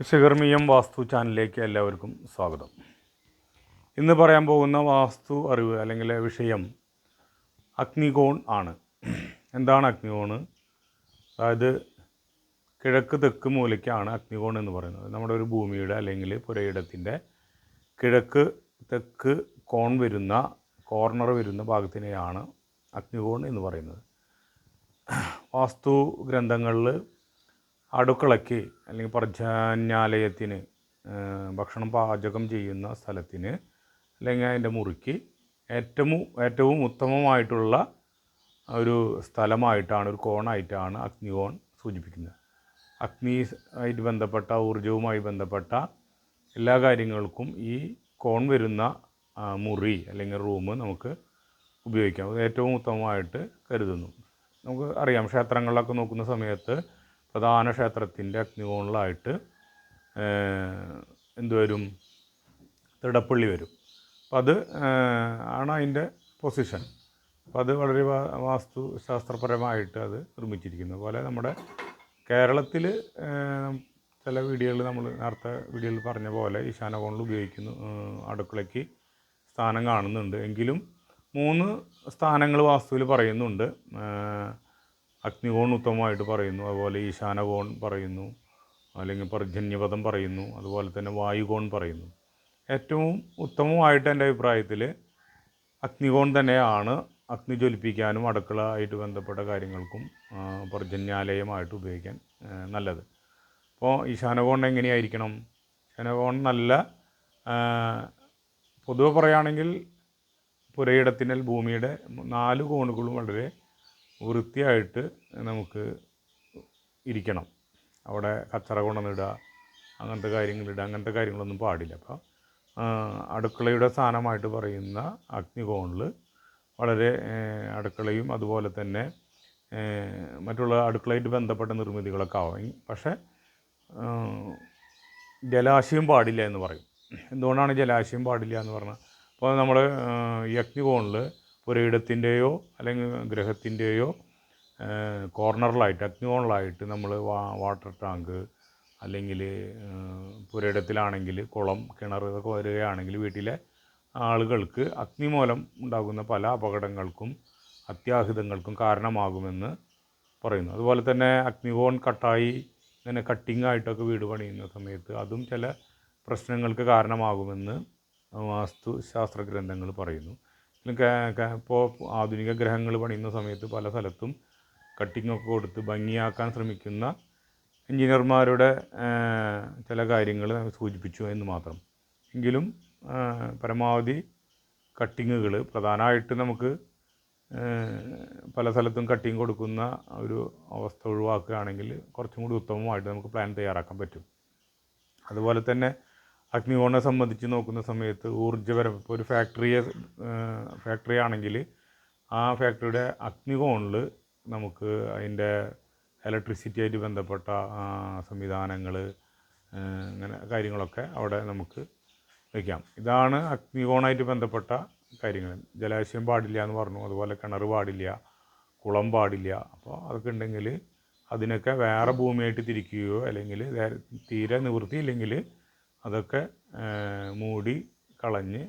വിശ്വകർമ്മീയം വാസ്തു ചാനലിലേക്ക് എല്ലാവർക്കും സ്വാഗതം. ഇന്ന് പറയാൻ പോകുന്ന വാസ്തു അറിവ് അല്ലെങ്കിൽ വിഷയം അഗ്നികോൺ ആണ്. എന്താണ് അഗ്നികോണ് അതായത് കിഴക്ക് തെക്ക് മൂലയ്ക്കാണ് അഗ്നികോൺ എന്ന് പറയുന്നത്. നമ്മുടെ ഒരു ഭൂമിയുടെ അല്ലെങ്കിൽ പുരയിടത്തിന്റെ കിഴക്ക് തെക്ക് കോൺ വരുന്ന കോർണർ വരുന്ന ഭാഗത്തിനെയാണ് അഗ്നികോൺ എന്ന് പറയുന്നത്. വാസ്തു ഗ്രന്ഥങ്ങളിൽ അടുക്കളയ്ക്ക് അല്ലെങ്കിൽ പ്രജാന്യാലയത്തിന് ഭക്ഷണം പാചകം ചെയ്യുന്ന സ്ഥലത്തിന് അല്ലെങ്കിൽ അതിന്റെ മുറിക്ക് ഏറ്റവും ഏറ്റവും ഉത്തമമായിട്ടുള്ള ഒരു സ്ഥലമായിട്ടാണ് ഒരു കോണായിട്ടാണ് അഗ്നികോൺ സൂചിപ്പിക്കുന്നത്. അഗ്നി ആയിട്ട് ബന്ധപ്പെട്ട ഊർജവുമായി ബന്ധപ്പെട്ട എല്ലാ കാര്യങ്ങൾക്കും ഈ കോൺ വരുന്ന മുറി അല്ലെങ്കിൽ റൂം നമുക്ക് ഉപയോഗിക്കാം. ഏറ്റവും ഉത്തമമായിട്ട് കരുതുന്നു. നമുക്ക് അറിയാം ക്ഷേത്രങ്ങളിലൊക്കെ നോക്കുന്ന സമയത്ത് പ്രധാന ക്ഷേത്രത്തിന്റെ അഗ്നികോണിലായിട്ട് എന്തുവരും? തിടപ്പള്ളി വരും. അപ്പം അത് ആണ് അതിന്റെ പൊസിഷൻ. അപ്പം അത് വളരെ വാസ്തു ശാസ്ത്രപരമായിട്ട് അത് നിർമ്മിച്ചിരിക്കുന്നത്. പോലെ നമ്മുടെ കേരളത്തിൽ ചില വീഡിയോയിൽ നമ്മൾ നേരത്തെ വീഡിയോയിൽ പറഞ്ഞ പോലെ ഈശാനകോണിൽ ഉപയോഗിക്കുന്നു അടുക്കളയ്ക്ക് സ്ഥാനം കാണുന്നുണ്ട്. എങ്കിലും മൂന്ന് സ്ഥാനങ്ങൾ വാസ്തുവിൽ പറയുന്നുണ്ട്. അഗ്നികോൺ ഉത്തമമായിട്ട് പറയുന്നു. അതുപോലെ ഈശാനകോൺ പറയുന്നു. അല്ലെങ്കിൽ പർജന്യപദം പറയുന്നു. അതുപോലെ തന്നെ വായുകോൺ പറയുന്നു. ഏറ്റവും ഉത്തമമായിട്ട് എന്റെ അഭിപ്രായത്തിൽ അഗ്നികോൺ തന്നെയാണ് അഗ്നി ജ്വലിപ്പിക്കാനും അടുക്കള ആയിട്ട് ബന്ധപ്പെട്ട കാര്യങ്ങൾക്കും പർജന്യാലയമായിട്ട് ഉപയോഗിക്കാൻ നല്ലത്. അപ്പോൾ ഈശാനകോൺ എങ്ങനെയായിരിക്കണം? ഈശാനകോൺ നല്ല പൊതുവെ പറയുകയാണെങ്കിൽ പുരയിടത്തിനൽ ഭൂമിയുടെ നാല് കോണുകളും വളരെ വൃത്തിയായിട്ട് നമുക്ക് ഇരിക്കണം. അവിടെ കച്ചറ കൊണ്ടുവന്നിടുക അങ്ങനത്തെ കാര്യങ്ങളിടുക അങ്ങനത്തെ കാര്യങ്ങളൊന്നും പാടില്ല. അപ്പോൾ അടുക്കളയുടെ സ്ഥാനമായിട്ട് പറയുന്ന അഗ്നികോണിൽ വളരെ അടുക്കളയും അതുപോലെ തന്നെ മറ്റുള്ള അടുക്കളയായിട്ട് ബന്ധപ്പെട്ട നിർമ്മിതികളൊക്കെ ആവും. പക്ഷേ ജലാശയം പാടില്ല എന്ന് പറയും. എന്തുകൊണ്ടാണ് ജലാശയം പാടില്ല എന്ന് പറഞ്ഞാൽ അപ്പോൾ നമ്മൾ ഈ അഗ്നികോണിൽ പുരയിടത്തിന്റെയോ അല്ലെങ്കിൽ ഗ്രഹത്തിന്റെയോ കോർണറിലായിട്ട് അഗ്നികോണിലായിട്ട് നമ്മൾ വാട്ടർ ടാങ്ക് അല്ലെങ്കിൽ പുരയിടത്തിലാണെങ്കിൽ കുളം കിണർ ഇതൊക്കെ വരികയാണെങ്കിൽ വീട്ടിലെ ആളുകൾക്ക് അഗ്നി മൂലം ഉണ്ടാകുന്ന പല അപകടങ്ങൾക്കും അത്യാഹിതങ്ങൾക്കും കാരണമാകുമെന്ന് പറയുന്നു. അതുപോലെ തന്നെ അഗ്നികോൺ കട്ടായി ഇങ്ങനെ കട്ടിംഗ് ആയിട്ടൊക്കെ വീട് പണിയുന്ന സമയത്ത് അതും ചില പ്രശ്നങ്ങൾക്ക് കാരണമാകുമെന്ന് വാസ്തു ശാസ്ത്ര ഗ്രന്ഥങ്ങൾ പറയുന്നു. ഇപ്പോൾ ആധുനിക ഗ്രഹങ്ങൾ പണിയുന്ന സമയത്ത് പല സ്ഥലത്തും കട്ടിംഗ് ഒക്കെ കൊടുത്ത് ഭംഗിയാക്കാൻ ശ്രമിക്കുന്ന എഞ്ചിനീയർമാരുടെ ചില കാര്യങ്ങൾ സൂചിപ്പിച്ചു എന്ന് മാത്രം. എങ്കിലും പരമാവധി കട്ടിങ്ങുകൾ പ്രധാനമായിട്ട് നമുക്ക് പല സ്ഥലത്തും കട്ടിങ് കൊടുക്കുന്ന ഒരു അവസ്ഥ ഒഴിവാക്കുകയാണെങ്കിൽ കുറച്ചും കൂടി ഉത്തമമായിട്ട് നമുക്ക് പ്ലാൻ തയ്യാറാക്കാൻ പറ്റും. അതുപോലെ തന്നെ അഗ്നികോണെ സംബന്ധിച്ച് നോക്കുന്ന സമയത്ത് ഊർജപരം ഇപ്പോൾ ഒരു ഫാക്ടറിയെ ഫാക്ടറി ആണെങ്കിൽ ആ ഫാക്ടറിയുടെ അഗ്നികോണിൽ നമുക്ക് അതിന്റെ ഇലക്ട്രിസിറ്റി ആയിട്ട് ബന്ധപ്പെട്ട സംവിധാനങ്ങൾ അങ്ങനെ കാര്യങ്ങളൊക്കെ അവിടെ നമുക്ക് വയ്ക്കാം ഇതാണ് അഗ്നികോണായിട്ട് ബന്ധപ്പെട്ട കാര്യങ്ങൾ ജലാശയം പാടില്ല എന്ന് പറഞ്ഞു. അതുപോലെ കിണർ പാടില്ല കുളം പാടില്ല. അപ്പോൾ അതൊക്കെ ഉണ്ടെങ്കിൽ അതിനൊക്കെ വേറെ ഭൂമിയായിട്ട് തിരിക്കുകയോ അല്ലെങ്കിൽ തീരെ തീരെ നിവൃത്തിയില്ലെങ്കിൽ അതൊക്കെ മൂടി കളഞ്ഞ്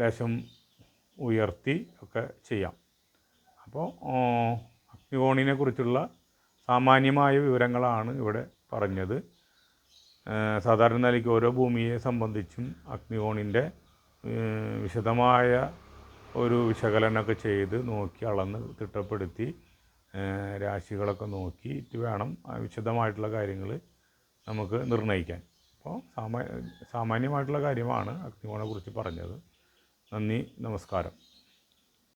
ലേശം ഉയർത്തി ഒക്കെ ചെയ്യാം. അപ്പോൾ അഗ്നികോണിനെ കുറിച്ചുള്ള സാമാന്യമായ വിവരങ്ങളാണ് ഇവിടെ പറഞ്ഞത്. സാധാരണ നിലയ്ക്ക് ഓരോ ഭൂമിയെ സംബന്ധിച്ചും അഗ്നികോണിന്റെ വിശദമായ ഒരു വിശകലനമൊക്കെ ചെയ്ത് നോക്കി അളന്ന് തിട്ടപ്പെടുത്തി രാശികളൊക്കെ നോക്കിയിട്ട് വേണം വിശദമായിട്ടുള്ള കാര്യങ്ങൾ നമുക്ക് നിർണയിക്കാൻ അപ്പോൾ സാമാ സാമാന്യമായിട്ടുള്ള കാര്യമാണ് അഗ്നികോണെക്കുറിച്ച് പറഞ്ഞത്. നന്ദി നമസ്കാരം.